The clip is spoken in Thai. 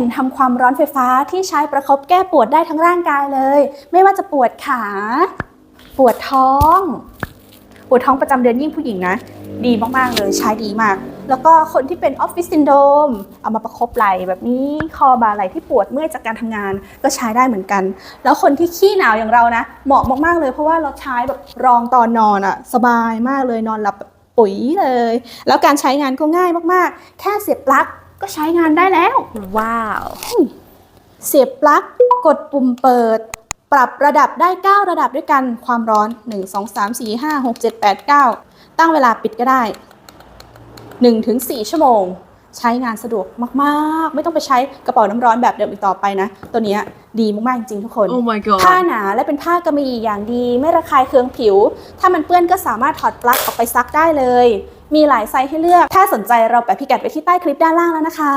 ่นทำความร้อนไฟฟ้าที่ใช้ประคบแก้ปวดได้ทั้งร่างกายเลย ไม่ว่าจะปวดขา ปวดท้อง ปวดท้องประจำเดือนยิ่งผู้หญิงนะ ดีมากๆเลยใช้ดีมาก แล้วก็คนที่เป็นออฟฟิศซินโดรมเอามาประคบไหล่แบบนี้คอบ่าไหล่ที่ปวดเมื่อยจากการทำงานก็ใช้ได้เหมือนกัน แล้วคนที่ขี้หนาวอย่างเรานะ เหมาะมากๆเลยเพราะว่าเราใช้แบบรองตอนนอนอะสบายมากเลยนอนหลับแบบปุ๋ยเลย แล้วการใช้งานก็ง่ายมากๆ แค่เสียบปลั๊ก ก็ใช้งานได้แล้ว ว้าว เสียบปลั๊กกดปุ่มเปิด ปรับระดับได้ 9 ระดับด้วยกันความร้อน 1 2 3 4 5 6 7 8 9 ตั้งเวลาปิดก็ได้ 1-4 ชั่วโมง ใช้งานสะดวกมากๆ ไม่ต้องไปใช้กระเป๋าน้ำร้อนแบบเดิมอีกต่อไปนะ ตัวเนี้ยดีมากๆ จริงๆทุกคน Oh my god ผ้าหนาและเป็นผ้ากำมะหยี่อย่างดี ไม่ระคายเคืองผิว ถ้ามันเปื้อนก็สามารถถอดปลั๊กออกไปซักได้เลย มีหลายไซส์ให้เลือก ถ้าสนใจเราแปะพิกัดไว้ที่ใต้คลิปด้านล่างแล้วนะคะ